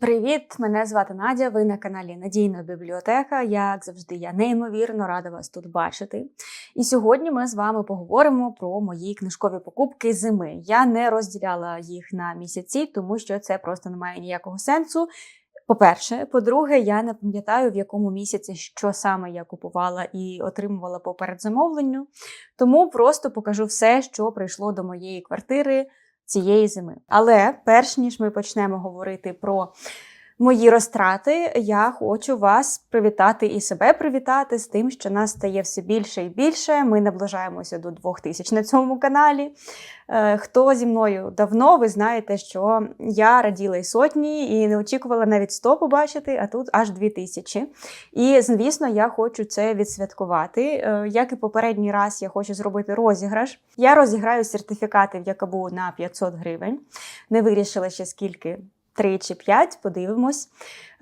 Привіт! Мене звати Надя. Ви на каналі Надійна бібліотека. Як завжди, я неймовірно рада вас тут бачити. І сьогодні ми з вами поговоримо про мої книжкові покупки зими. Я не розділяла їх на місяці, тому що це просто не має ніякого сенсу. По-перше, по-друге, я не пам'ятаю, в якому місяці що саме я купувала і отримувала по передзамовленню. Тому просто покажу все, що прийшло до моєї квартири цієї зими. Але перш ніж ми почнемо говорити про мої розтрати, я хочу вас привітати і себе привітати з тим, що нас стає все більше і більше. Ми наближаємося до 2000 на цьому каналі. Е, Хто зі мною давно, ви знаєте, що я раділа і сотні, і не очікувала навіть 100 побачити, а тут аж 2000. І, звісно, я хочу це відсвяткувати. Е, Як і попередній раз, я хочу зробити розіграш. Я розіграю сертифікати в Якабу на 500 гривень. Не вирішила ще скільки. 3 чи 5, подивимось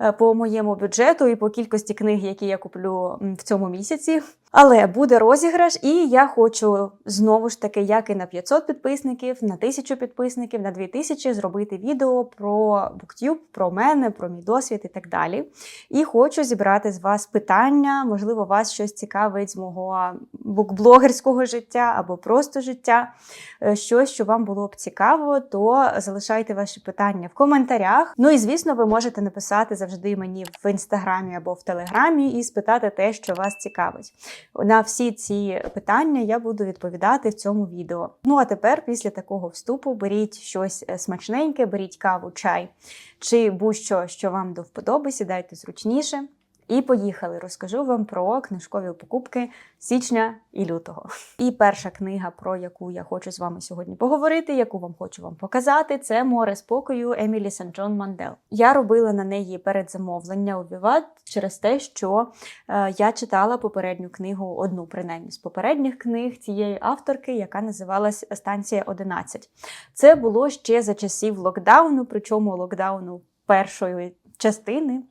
е, по моєму бюджету і по кількості книг, які я куплю в цьому місяці. Але буде розіграш, і я хочу знову ж таки, як і на 500 підписників, на 1000 підписників, на 2000 зробити відео про BookTube, про мене, про мій досвід і так далі. І хочу зібрати з вас питання, можливо, вас щось цікавить з мого букблогерського життя або просто життя. Е, Щось, що вам було б цікаво, то залишайте ваші питання в коментарях. Ну і звісно, ви можете написати завжди мені в інстаграмі або в телеграмі і спитати те, що вас цікавить. На всі ці питання я буду відповідати в цьому відео. Ну а тепер, після такого вступу, беріть щось е, смачненьке, беріть каву, чай чи будь-що, що вам до вподоби, сідайте зручніше. І поїхали. Розкажу вам про книжкові покупки січня і лютого. І перша книга, про яку я хочу з вами сьогодні поговорити, яку вам хочу вам показати, це Море спокою Емілі Сен Джон Мандел. Я робила на неї передзамовлення у Віват через те, що е, я читала попередню книгу, одну принаймні з попередніх книг цієї авторки, яка називалась Станція 11. Це було ще за часів локдауну, причому локдауну першої частини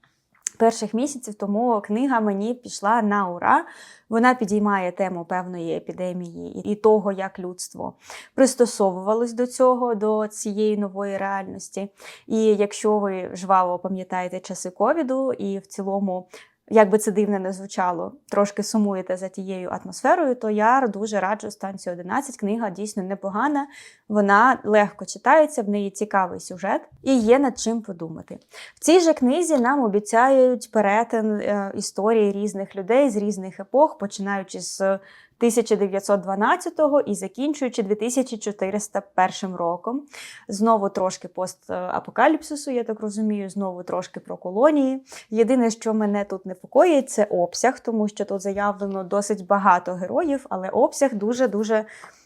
перших місяців, тому книга мені пішла на ура. Вона підіймає тему певної епідемії і того, як людство пристосовувалось до цього, до цієї нової реальності. І якщо ви жваво пам'ятаєте часи ковіду і в цілому. Як би це дивно не звучало, трошки сумуєте за тією атмосферою, то я дуже раджу станцію 11. Книга дійсно непогана, вона легко читається, в неї цікавий сюжет і є над чим подумати. В цій же книзі нам обіцяють перетин е, історії різних людей з різних епох, починаючи з 1912 і закінчуючи 2401 роком. Знову трошки постапокаліпсису, я так розумію, знову трошки про колонії. Єдине, що мене тут непокоїть, це обсяг, тому що тут заявлено досить багато героїв, але обсяг дуже-дуже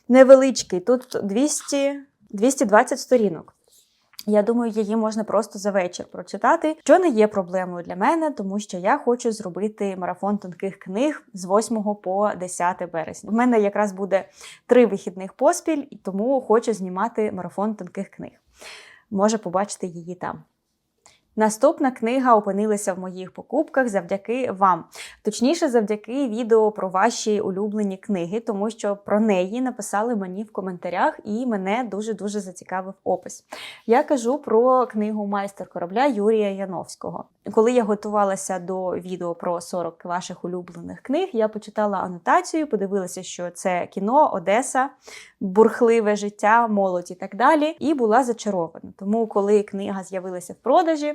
невеличкий. Тут 200, 220 сторінок. Я думаю, її можна просто за вечір прочитати, що не є проблемою для мене, тому що я хочу зробити марафон тонких книг з 8 по 10 березня. У мене якраз буде три вихідних поспіль, і тому хочу знімати марафон тонких книг. Може побачити її там. Наступна книга опинилася в моїх покупках завдяки вам. Точніше, завдяки відео про ваші улюблені книги, тому що про неї написали мені в коментарях, і мене дуже-дуже зацікавив опис. Я кажу про книгу Майстер корабля Юрія Яновського. Коли я готувалася до відео про 40 ваших улюблених книг, я почитала анотацію, подивилася, що це кіно, Одеса, бурхливе життя, молодь і так далі, і була зачарована. Тому, коли книга з'явилася в продажі,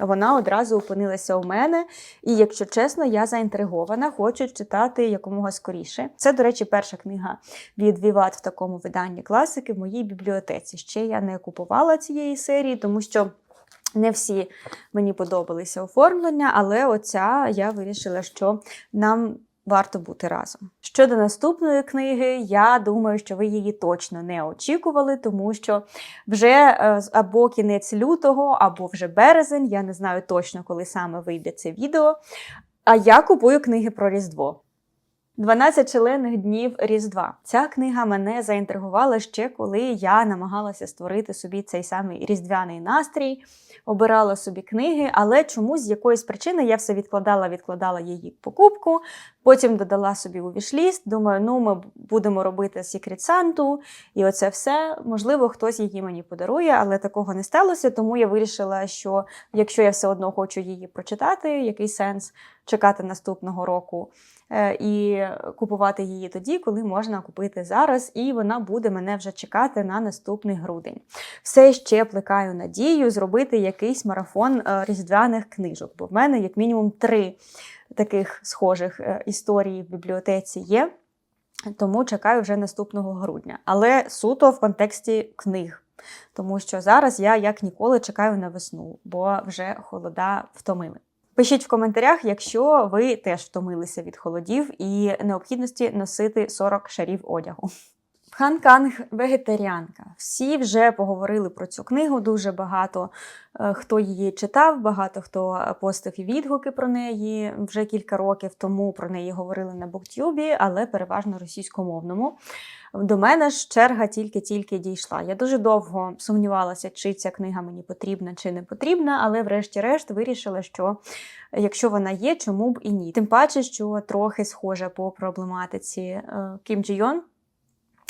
вона одразу опинилася у мене, і, якщо чесно, я заінтригована, хочу читати якомога скоріше. Це, до речі, перша книга від Віват в такому виданні класики в моїй бібліотеці. Ще я не купувала цієї серії, тому що. Не всі мені подобалися оформлення, але оця я вирішила, що нам варто бути разом. Щодо наступної книги, я думаю, що ви її точно не очікували, тому що вже е, або кінець лютого, або вже березень. Я не знаю точно, коли саме вийде це відео. А я купую книги про Різдво. 12 шалених днів Різдва. Ця книга мене заінтригувала ще коли я намагалася створити собі цей самий різдвяний настрій, обирала собі книги, але чомусь з якоїсь причини я все відкладала, відкладала її покупку. Потім додала собі у вішліст. Думаю, ну ми будемо робити Secret Santa, і оце все. Можливо, хтось її мені подарує, але такого не сталося. Тому я вирішила, що якщо я все одно хочу її прочитати, який сенс чекати наступного року і купувати її тоді, коли можна купити зараз, і вона буде мене вже чекати на наступний грудень. Все ще плекаю надію зробити якийсь марафон е, різдвяних книжок, бо в мене як мінімум три таких схожих е, історій в бібліотеці є. Тому чекаю вже наступного грудня. Але суто в контексті книг. Тому що зараз я як ніколи чекаю на весну, бо вже холода втомили. Пишіть в коментарях, якщо ви теж втомилися від холодів і необхідності носити 40 шарів одягу. Хан Канг вегетаріанка. Всі вже поговорили про цю книгу. Дуже багато е, хто її читав, багато хто постив і відгуки про неї вже кілька років тому про неї говорили на Буктюбі, але переважно російськомовному. До мене ж черга тільки-тільки дійшла. Я дуже довго сумнівалася, чи ця книга мені потрібна чи не потрібна, але врешті-решт вирішила, що якщо вона є, чому б і ні. Тим паче, що трохи схожа по проблематиці е, Кім Джі Йон.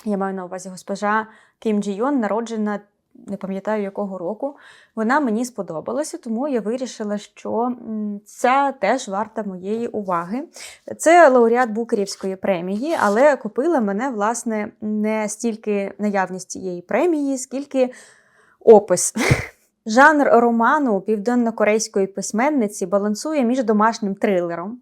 Я маю на увазі госпожа Кім Джі Йон, народжена. Не пам'ятаю якого року, вона мені сподобалася, тому я вирішила, що ця теж варта моєї уваги. Це лауреат Букерівської премії, але купила мене, власне, не стільки наявність цієї премії, скільки опис. Жанр роману південно-корейської письменниці балансує між домашнім трилером,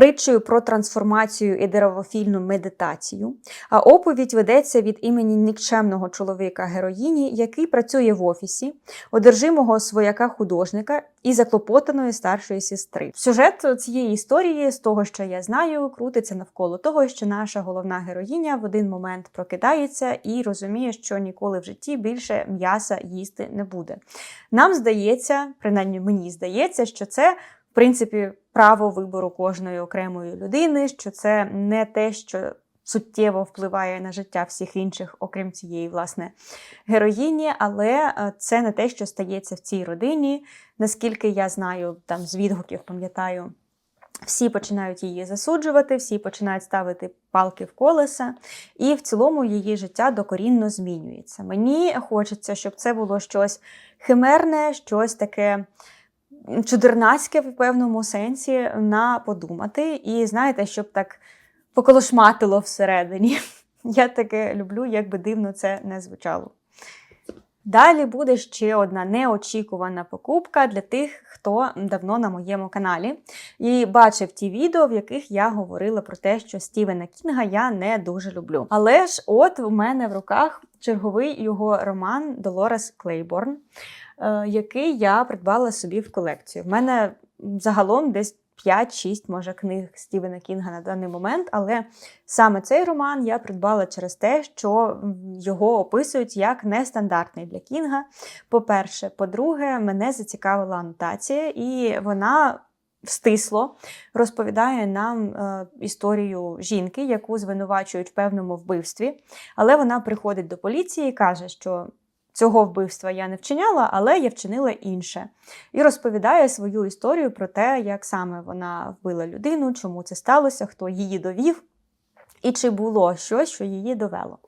притчею про трансформацію і деревофільну медитацію, а оповідь ведеться від імені нікчемного чоловіка героїні, який працює в офісі, одержимого свояка художника і заклопотаної старшої сестри. Сюжет цієї історії, з того, що я знаю, крутиться навколо того, що наша головна героїня в один момент прокидається і розуміє, що ніколи в житті більше м'яса їсти не буде. Нам здається, принаймні мені здається, що це. В принципі, право вибору кожної окремої людини, що це не те, що суттєво впливає на життя всіх інших, окрім цієї власне героїні, але е, це не те, що стається в цій родині. Наскільки я знаю, там з відгуків пам'ятаю. Всі починають її засуджувати, всі починають ставити палки в колеса, і в цілому її життя докорінно змінюється. Мені хочеться, щоб це було щось химерне, щось таке чудернацьке в певному сенсі на подумати. І знаєте, щоб так поколошматило всередині. Я таке люблю, як би дивно це не звучало. Далі буде ще одна неочікувана покупка для тих, хто давно на моєму каналі і бачив ті відео, в яких я говорила про те, що Стівена Кінга я не дуже люблю. Але ж, от у мене в руках черговий його роман Долорес Клейборн, е, який я придбала собі в колекцію. В мене загалом десь 5-6, може, книг Стівена Кінга на даний момент, але саме цей роман я придбала через те, що його описують як нестандартний для Кінга. По-перше, по-друге, мене зацікавила анотація, і вона. Стисло розповідає нам е, історію жінки, яку звинувачують в певному вбивстві, але вона приходить до поліції і каже, що Цього вбивства я не вчиняла, але я вчинила інше. І розповідає свою історію про те, як саме вона вбила людину, чому це сталося, хто її довів, і чи було щось, що її довело.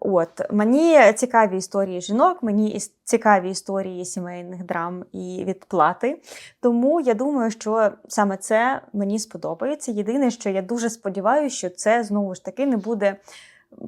От Мені цікаві історії жінок, мені цікаві історії сімейних драм і відплати. Тому я думаю, що саме це мені сподобається. Єдине, що я дуже сподіваюся, що це знову ж таки не буде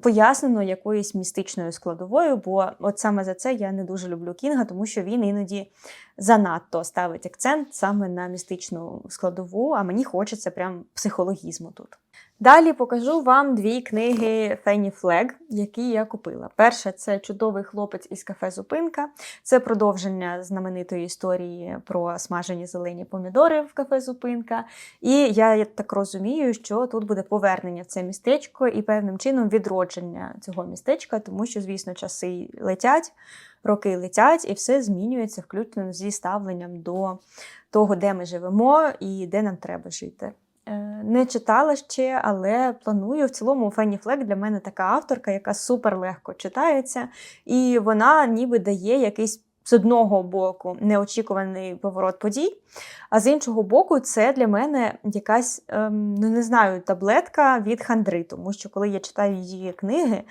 пояснено якоюсь містичною складовою, бо от саме за це я не дуже люблю Кінга, тому що він іноді занадто ставить акцент саме на містичну складову, а мені хочеться прям психологізму тут. Далі покажу вам дві книги Фенні Флег, які я купила. Перша це чудовий хлопець із кафе Зупинка. Це продовження знаменитої історії про смажені зелені помідори в кафе Зупинка. І я так розумію, що тут буде повернення в це містечко і певним чином відродження цього містечка, тому що, звісно, часи летять, роки летять, і все змінюється, включно зі ставленням до того, де ми живемо і де нам треба жити. Е, не читала ще, але планую. В цілому Фенні Флек для мене така авторка, яка супер легко читається, і вона ніби дає якийсь з одного боку неочікуваний поворот подій, а з іншого боку, це для мене якась, ем, ну не знаю, таблетка від хандри, тому що коли я читаю її книги,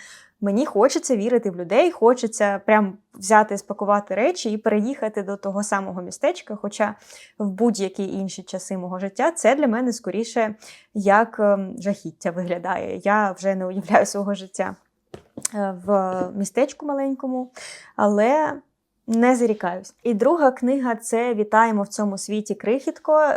мені хочеться вірити в людей, хочеться прям взяти, спакувати речі і переїхати до того самого містечка. Хоча в будь-які інші часи мого життя це для мене скоріше як ем, жахіття виглядає. Я вже не уявляю свого життя е, в містечку маленькому, але не зарікаюсь. І друга книга це Вітаємо в цьому світі крихітко.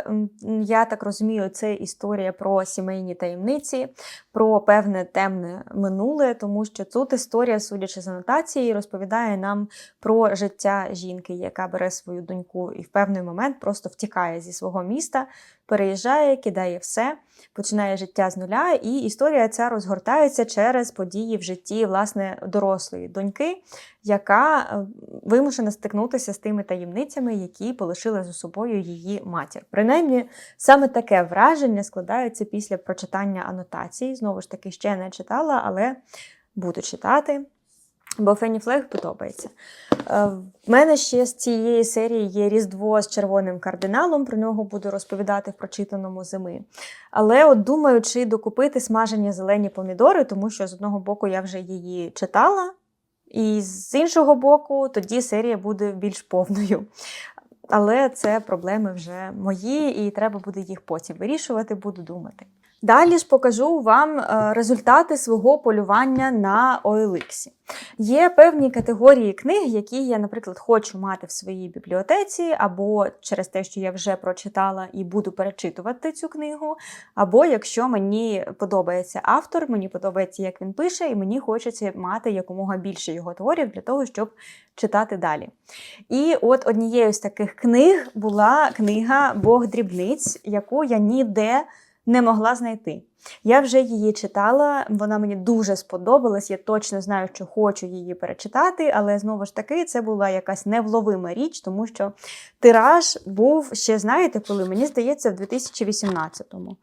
Я так розумію, це історія про сімейні таємниці, про певне темне минуле, тому що тут історія, судячи з анотації, розповідає нам про життя жінки, яка бере свою доньку і в певний момент просто втікає зі свого міста, переїжджає, кидає все, починає життя з нуля, і історія ця розгортається через події в житті власне дорослої доньки, яка е, вимушена стикнутися з тими таємницями, які полишила за собою її матір. Принаймні, саме таке враження складається після прочитання анотацій. Знову ж таки, ще не читала, але буду читати. Бо Фенні Флег подобається. Е, В мене ще з цієї серії є Різдво з червоним кардиналом. Про нього буду розповідати в прочитаному зими. Але от думаю, чи докупити смажені зелені помідори, тому що з одного боку я вже її читала, і з іншого боку, тоді серія буде більш повною. Але це проблеми вже мої, і треба буде їх потім вирішувати, буду думати. Далі ж покажу вам е, результати свого полювання на OLX. Є певні категорії книг, які я, наприклад, хочу мати в своїй бібліотеці, або через те, що я вже прочитала і буду перечитувати цю книгу, або якщо мені подобається автор, мені подобається, як він пише, і мені хочеться мати якомога більше його творів для того, щоб читати далі. І от однією з таких книг була книга Бог дрібниць, яку я ніде не могла знайти. Я вже її читала, вона мені дуже сподобалась. Я точно знаю, що хочу її перечитати, але знову ж таки це була якась невловима річ, тому що тираж був ще, знаєте, коли мені здається, в 2018-му.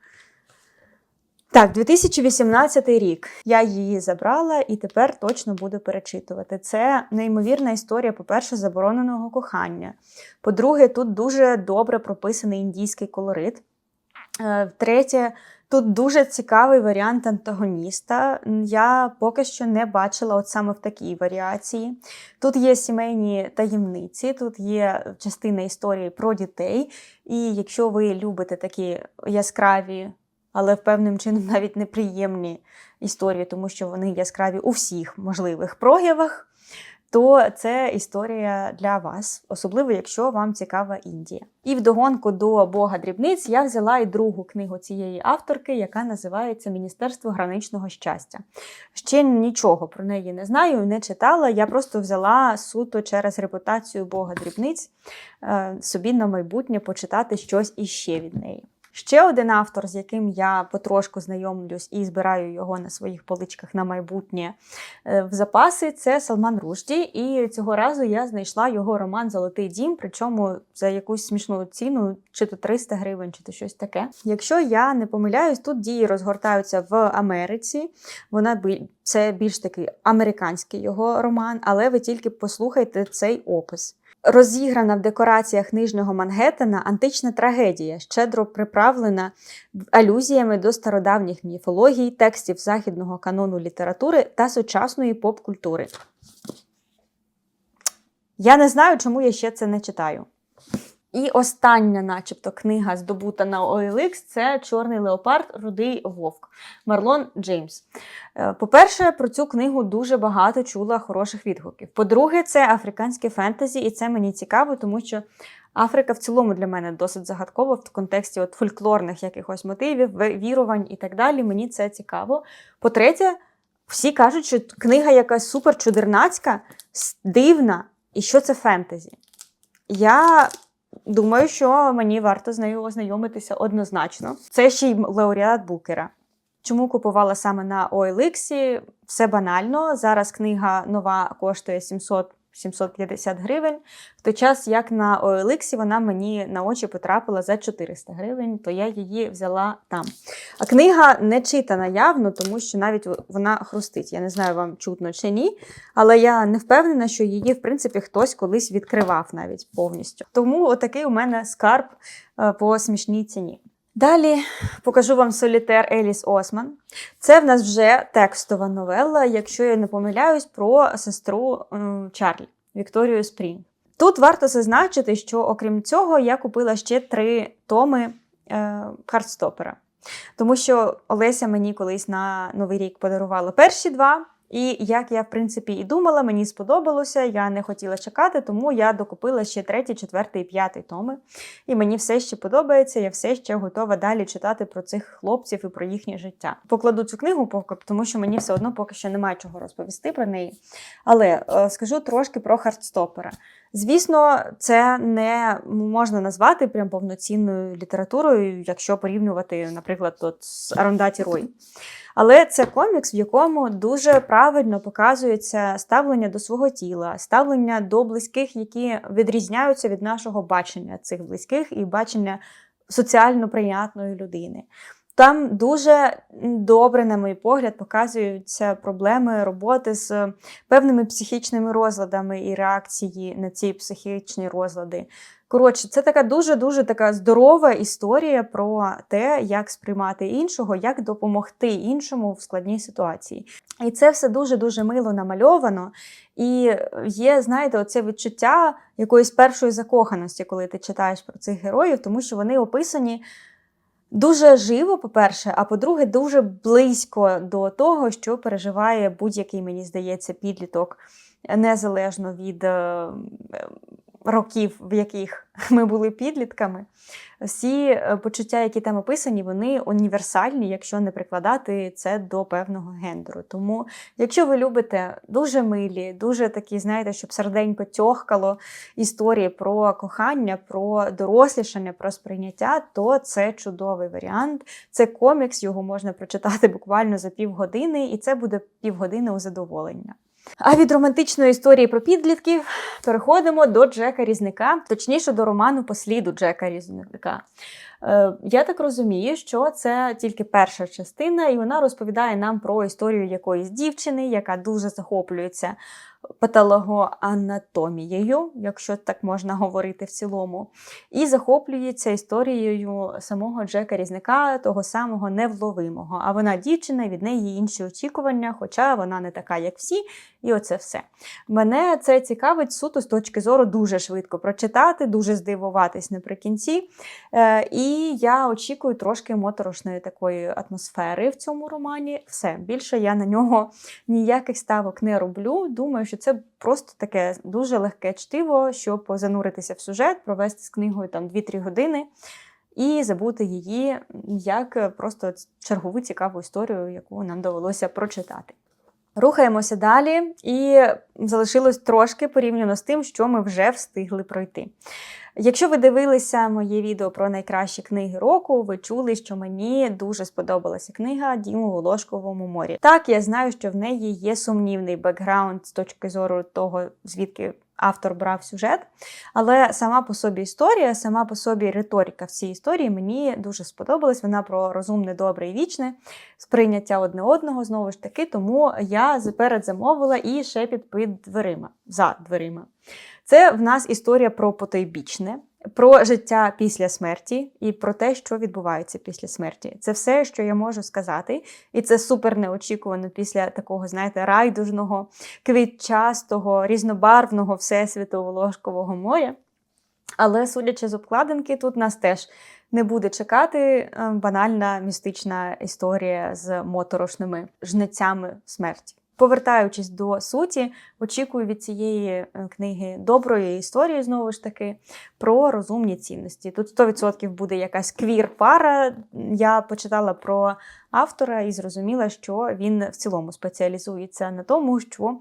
Так, 2018 рік. Я її забрала і тепер точно буду перечитувати. Це неймовірна історія, по-перше, забороненого кохання. По-друге, тут дуже добре прописаний індійський колорит. Е, Третє, тут дуже цікавий варіант антагоніста. Я поки що не бачила от саме в такій варіації. Тут є сімейні таємниці, тут є частина історії про дітей. І якщо ви любите такі яскраві, але певним чином навіть неприємні історії, тому що вони яскраві у всіх можливих проявах, то це історія для вас, особливо якщо вам цікава Індія. І вдогонку до Бога дрібниць я взяла і другу книгу цієї авторки, яка називається Міністерство граничного щастя. Ще нічого про неї не знаю, не читала. Я просто взяла суто через репутацію Бога дрібниць е, собі на майбутнє почитати щось іще від неї. Ще один автор, з яким я потрошку знайомлюсь і збираю його на своїх поличках на майбутнє е, в запаси, це Салман Рушді. І цього разу я знайшла його роман Золотий дім, причому за якусь смішну ціну, чи то 300 гривень, чи то щось таке. Якщо я не помиляюсь, тут дії розгортаються в Америці. Вона бі- це більш такий американський його роман, але ви тільки послухайте цей опис. Розіграна в декораціях нижнього Мангеттена антична трагедія, щедро приправлена алюзіями до стародавніх міфологій, текстів західного канону літератури та сучасної поп-культури. Я не знаю, чому я ще це не читаю. І остання, начебто, книга, здобута на OLX, це Чорний леопард, Рудий Вовк Марлон Джеймс. Е, По-перше, про цю книгу дуже багато чула хороших відгуків. По-друге, це африканське фентезі, і це мені цікаво, тому що Африка в цілому для мене досить загадкова в контексті от фольклорних якихось мотивів, вірувань і так далі. Мені це цікаво. По-третє, всі кажуть, що книга якась супер чудернацька, дивна, і що це фентезі. Я думаю, що мені варто з нею ознайомитися однозначно. Це ще й лауреат Букера. Чому купувала саме на OLX? Все банально. Зараз книга нова коштує 700 750 гривень. В той час, як на OLX вона мені на очі потрапила за 400 гривень, то я її взяла там. А книга не читана явно, тому що навіть вона хрустить. Я не знаю, вам чутно чи ні, але я не впевнена, що її, в принципі, хтось колись відкривав навіть повністю. Тому отакий у мене скарб е, по смішній ціні. Далі покажу вам солітер Еліс Осман. Це в нас вже текстова новела, якщо я не помиляюсь, про сестру Чарлі Вікторію Спрінг. Тут варто зазначити, що окрім цього, я купила ще три томи е, Хардстопера. Тому що Олеся мені колись на Новий рік подарувала перші два. І як я, в принципі, і думала, мені сподобалося, я не хотіла чекати, тому я докупила ще третій, четвертий п'ятий томи. І мені все ще подобається, я все ще готова далі читати про цих хлопців і про їхнє життя. Покладу цю книгу, поки, тому що мені все одно поки що немає чого розповісти про неї. Але е, скажу трошки про Хардстопера. Звісно, це не можна назвати прям повноцінною літературою, якщо порівнювати, наприклад, от з Арондаті Рой. Але це комікс, в якому дуже правильно показується ставлення до свого тіла, ставлення до близьких, які відрізняються від нашого бачення цих близьких і бачення соціально прийнятної людини. Там дуже добре, на мій погляд, показуються проблеми роботи з певними психічними розладами і реакції на ці психічні розлади. Коротше, це така дуже-дуже така здорова історія про те, як сприймати іншого, як допомогти іншому в складній ситуації. І це все дуже-дуже мило намальовано. І є, знаєте, оце відчуття якоїсь першої закоханості, коли ти читаєш про цих героїв, тому що вони описані. Дуже живо, по-перше, а по-друге, дуже близько до того, що переживає будь-який, мені здається, підліток незалежно від е, років, в яких ми були підлітками. Всі е, почуття, які там описані, вони універсальні, якщо не прикладати це до певного гендеру. Тому, якщо ви любите дуже милі, дуже такі, знаєте, щоб серденько тьохкало історії про кохання, про дорослішання, про сприйняття, то це чудовий варіант. Це комікс, його можна прочитати буквально за півгодини, і це буде півгодини у задоволення. А від романтичної історії про підлітків переходимо до Джека Різника, точніше до роману Посліду Джека Різника. Е, я так розумію, що це тільки перша частина, і вона розповідає нам про історію якоїсь дівчини, яка дуже захоплюється патологоанатомією, якщо так можна говорити в цілому, і захоплюється історією самого Джека Різника, того самого невловимого. А вона дівчина, і від неї інші очікування, хоча вона не така, як всі, і оце все. Мене це цікавить суто з точки зору дуже швидко прочитати, дуже здивуватись наприкінці. Е, і я очікую трошки моторошної такої атмосфери в цьому романі. Все, більше я на нього ніяких ставок не роблю. Думаю, що це просто таке дуже легке чтиво, щоб зануритися в сюжет, провести з книгою там 2-3 години. І забути її як просто чергову цікаву історію, яку нам довелося прочитати. Рухаємося далі, і залишилось трошки порівняно з тим, що ми вже встигли пройти. Якщо ви дивилися моє відео про найкращі книги року, ви чули, що мені дуже сподобалася книга Дім у морі. Так, я знаю, що в неї є сумнівний бекграунд з точки зору того, звідки автор брав сюжет. Але сама по собі історія, сама по собі риторика в цій історії мені дуже сподобалась. Вона про розумне, добре і вічне, сприйняття одне одного знову ж таки. Тому я замовила і шепіт під дверима за дверима. Це в нас історія про потойбічне, про життя після смерті і про те, що відбувається після смерті. Це все, що я можу сказати, і це супер неочікувано після такого, знаєте, райдужного, квітчастого, різнобарвного всесвіту Волошкового моря. Але, судячи з обкладинки, тут нас теж не буде чекати е, банальна містична історія з моторошними жнецями смерті. Повертаючись до суті, очікую від цієї е, книги доброї історії, знову ж таки, про розумні цінності. Тут 100% буде якась квір-пара. Я почитала про автора і зрозуміла, що він в цілому спеціалізується на тому, що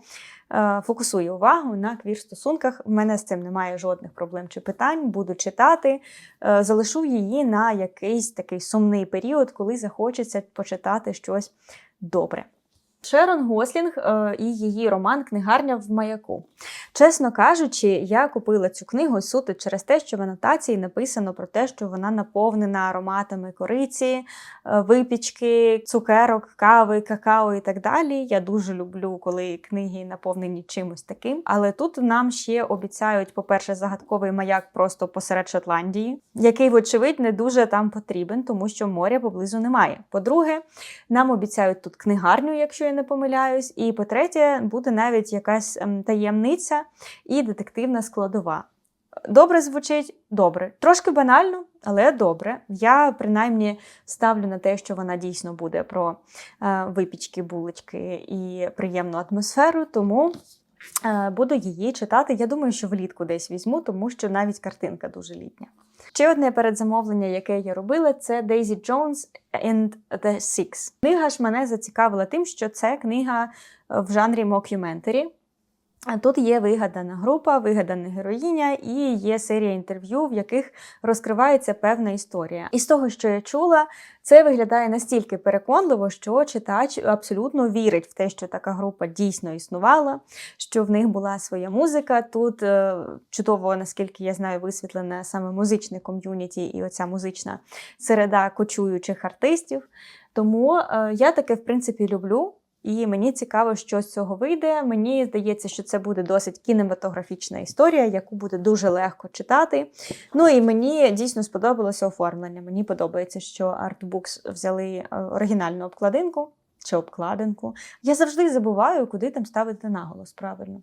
е, фокусує увагу на квір-стосунках. У мене з цим немає жодних проблем чи питань. Буду читати, е, залишу її на якийсь такий сумний період, коли захочеться почитати щось добре. Шерон Гослінг е, і її роман Книгарня в маяку. Чесно кажучи, я купила цю книгу суто через те, що в анотації написано про те, що вона наповнена ароматами кориці, е, випічки, цукерок, кави, какао і так далі. Я дуже люблю, коли книги наповнені чимось таким. Але тут нам ще обіцяють, по-перше, загадковий маяк просто посеред Шотландії, який, вочевидь, не дуже там потрібен, тому що моря поблизу немає. По-друге, нам обіцяють тут книгарню, якщо я не помиляюсь. І по-третє, буде навіть якась ем, таємниця і детективна складова. Добре звучить добре. Трошки банально, але добре. Я принаймні ставлю на те, що вона дійсно буде про е, випічки, булочки і приємну атмосферу, тому. е, Буду її читати. Я думаю, що влітку десь візьму, тому що навіть картинка дуже літня. Ще одне передзамовлення, яке я робила, це Daisy Jones and the Six. Книга ж мене зацікавила тим, що це книга е, в жанрі мокюментарі. Тут є вигадана група, вигадана героїня, і є серія інтерв'ю, в яких розкривається певна історія. І з того, що я чула, це виглядає настільки переконливо, що читач абсолютно вірить в те, що така група дійсно існувала, що в них була своя музика. Тут е, чудово, наскільки я знаю, висвітлена саме музичне ком'юніті і оця музична середа кочуючих артистів. Тому е, я таке, в принципі, люблю. І мені цікаво, що з цього вийде. Мені здається, що це буде досить кінематографічна історія, яку буде дуже легко читати. Ну і мені дійсно сподобалося оформлення. Мені подобається, що Artbooks взяли е, оригінальну обкладинку чи обкладинку. Я завжди забуваю, куди там ставити наголос правильно.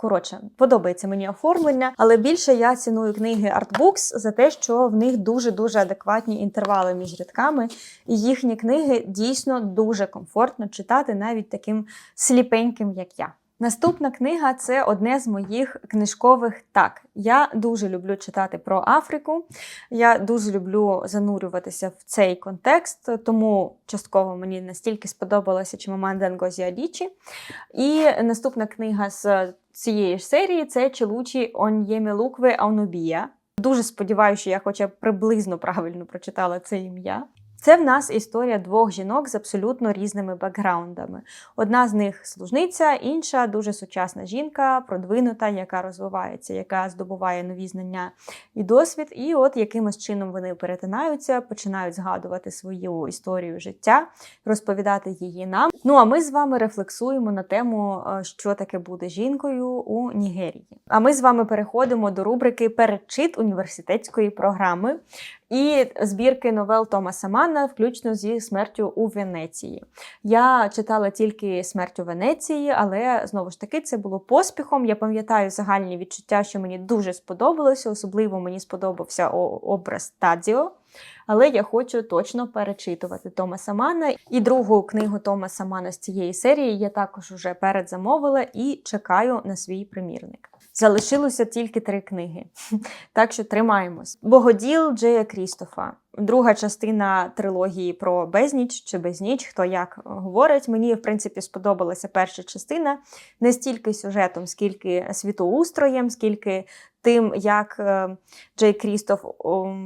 Коротше, подобається мені оформлення, але більше я ціную книги Artbooks за те, що в них дуже-дуже адекватні інтервали між рядками, і їхні книги дійсно дуже комфортно читати навіть таким сліпеньким, як я. Наступна книга це одне з моїх книжкових так. Я дуже люблю читати про Африку. Я дуже люблю занурюватися в цей контекст, тому частково мені настільки сподобалося Чимаманда Ngozi Адічі. І наступна книга з цієї ж серії це Челучі Он'ємелукве Аунобія. Дуже сподіваюся, що я хоча б приблизно правильно прочитала це ім'я. Це в нас історія двох жінок з абсолютно різними бекграундами. Одна з них служниця, інша дуже сучасна жінка, продвинута, яка розвивається, яка здобуває нові знання і досвід. І от якимось чином вони перетинаються, починають згадувати свою історію життя, розповідати її нам. Ну а ми з вами рефлексуємо на тему, е, що таке бути жінкою у Нігерії. А ми з вами переходимо до рубрики Передчит університетської програми і збірки новел Томаса Манна, включно зі смертю у Венеції. Я читала тільки смерть у Венеції, але знову ж таки це було поспіхом. Я пам'ятаю загальні відчуття, що мені дуже сподобалося. Особливо мені сподобався образ Тадзіо. Але я хочу точно перечитувати Томаса Манна. І другу книгу Томаса Манна з цієї серії я також уже передзамовила і чекаю на свій примірник. Залишилося тільки три книги. Так що тримаємось. Богоділ Джея Крістофа. Друга частина трилогії про безніч чи безніч, хто як говорить. Мені, в принципі, сподобалася перша частина не стільки сюжетом, скільки світоустроєм, скільки тим, як е, Джей Крістоф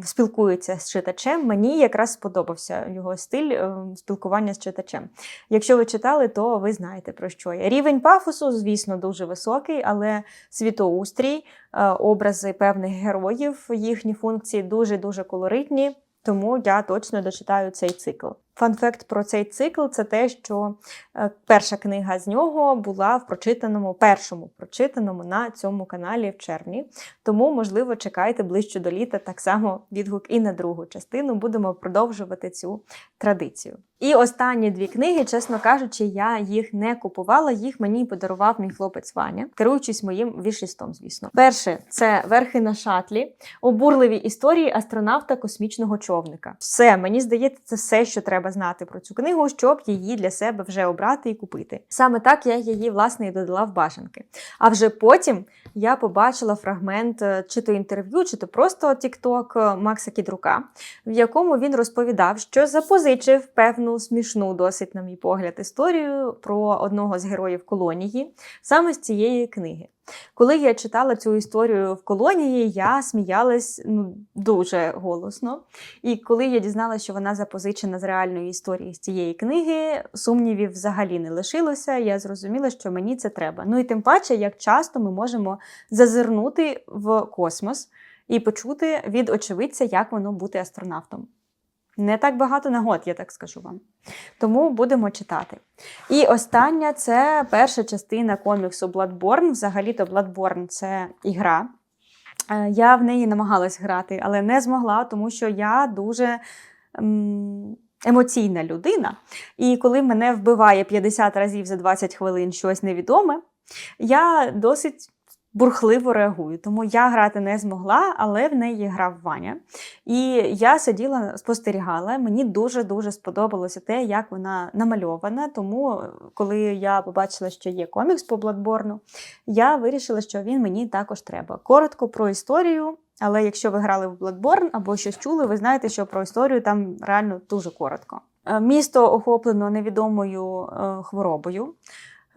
спілкується з читачем. Мені якраз сподобався його стиль е, спілкування з читачем. Якщо ви читали, то ви знаєте про що я. Рівень пафосу, звісно, дуже високий, але світоустрій, е, образи певних героїв, їхні функції дуже дуже колоритні. Тому я точно дочитаю цей цикл. Фанфект про цей цикл це те, що е, перша книга з нього була в прочитаному, першому прочитаному на цьому каналі в червні. Тому, можливо, чекайте ближче до літа так само відгук і на другу частину. Будемо продовжувати цю традицію. І останні дві книги, чесно кажучи, я їх не купувала, їх мені подарував мій хлопець Ваня, керуючись моїм вішлістом, звісно. Перше це верхи на шатлі, обурливі історії астронавта космічного човника. Все, мені здається, це все, що треба знати про цю книгу, щоб її для себе вже обрати і купити. Саме так я її, власне, і додала в бажанки. А вже потім я побачила фрагмент е, чи то інтерв'ю, чи то просто тікток Макса Кідрука, в якому він розповідав, що запозичив певну смішну, досить, на мій погляд, історію про одного з героїв колонії саме з цієї книги. Коли я читала цю історію в колонії, я сміялась ну, дуже голосно. І коли я дізналася, що вона запозичена з реальної історії з цієї книги, сумнівів взагалі не лишилося. Я зрозуміла, що мені це треба. Ну і тим паче, як часто ми можемо зазирнути в космос і почути від очевидця, як воно бути астронавтом. Не так багато нагод, я так скажу вам. Тому будемо читати. І остання це перша частина коміксу Bloodborne. Взагалі-то Bloodborne – це ігра. Е, Я в неї намагалась грати, але не змогла, тому що я дуже ем, емоційна людина. І коли мене вбиває 50 разів за 20 хвилин щось невідоме, я досить бурхливо реагую. Тому я грати не змогла, але в неї грав Ваня. І я сиділа, спостерігала. Мені дуже-дуже сподобалося те, як вона намальована. Тому, коли я побачила, що є комікс по Бладборну, я вирішила, що він мені також треба. Коротко про історію. Але якщо ви грали в Bloodborne або щось чули, ви знаєте, що про історію там реально дуже коротко. Е, Місто охоплено невідомою е, хворобою.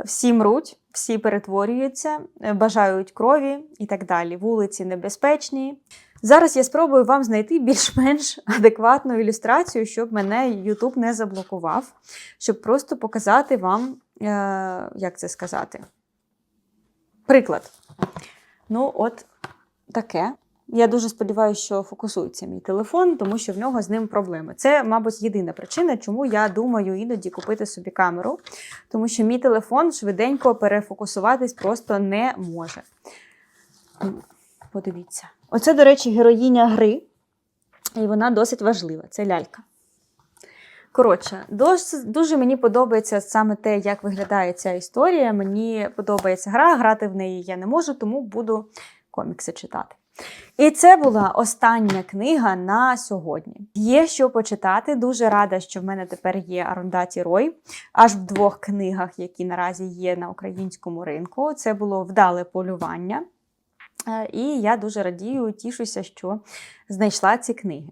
Всі мруть, всі перетворюються, е, бажають крові і так далі. Вулиці небезпечні. Зараз я спробую вам знайти більш-менш адекватну ілюстрацію, щоб мене YouTube не заблокував, щоб просто показати вам, е, як це сказати. Приклад. Ну, от таке. Я дуже сподіваюся, що фокусується мій телефон, тому що в нього з ним проблеми. Це, мабуть, єдина причина, чому я думаю іноді купити собі камеру, тому що мій телефон швиденько перефокусуватись просто не може. Подивіться. Оце, до речі, героїня гри, і вона досить важлива. Це лялька. Коротше, дуже мені подобається саме те, як виглядає ця історія. Мені подобається гра, грати в неї я не можу, тому буду комікси читати. І це була остання книга на сьогодні. Є що почитати. Дуже рада, що в мене тепер є Арундаті Рой, аж в двох книгах, які наразі є на українському ринку. Це було вдале полювання. Е, І я дуже радію, тішуся, що знайшла ці книги.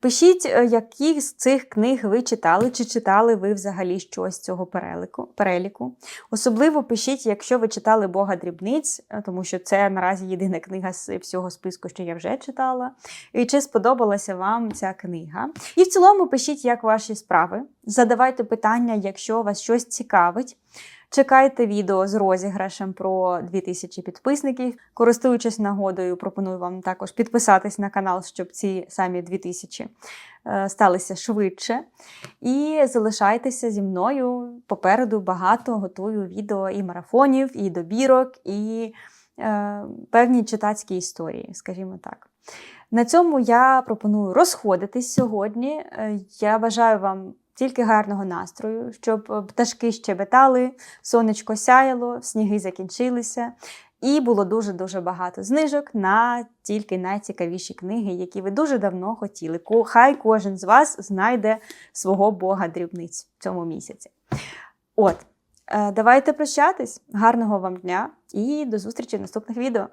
Пишіть, е, які з цих книг ви читали, чи читали ви взагалі щось з цього переліку. переліку. Особливо пишіть, якщо ви читали Бога дрібниць, е, тому що це наразі єдина книга з всього списку, що я вже читала. І чи сподобалася вам ця книга? І в цілому пишіть, як ваші справи. Задавайте питання, якщо вас щось цікавить. Чекайте відео з розіграшем про 2000 підписників. Користуючись нагодою, пропоную вам також підписатись на канал, щоб ці самі 2000 е, сталися швидше. І залишайтеся зі мною. Попереду багато готую відео і марафонів, і добірок, і е, певні читацькі історії, скажімо так. На цьому я пропоную розходитись сьогодні. Е, Я бажаю вам тільки гарного настрою, щоб е, пташки щебетали, сонечко сяяло, сніги закінчилися. І було дуже-дуже багато знижок на тільки найцікавіші книги, які ви дуже давно хотіли. Хай кожен з вас знайде свого Бога дрібниць в цьому місяці. От, е, давайте прощатись. Гарного вам дня і до зустрічі в наступних відео.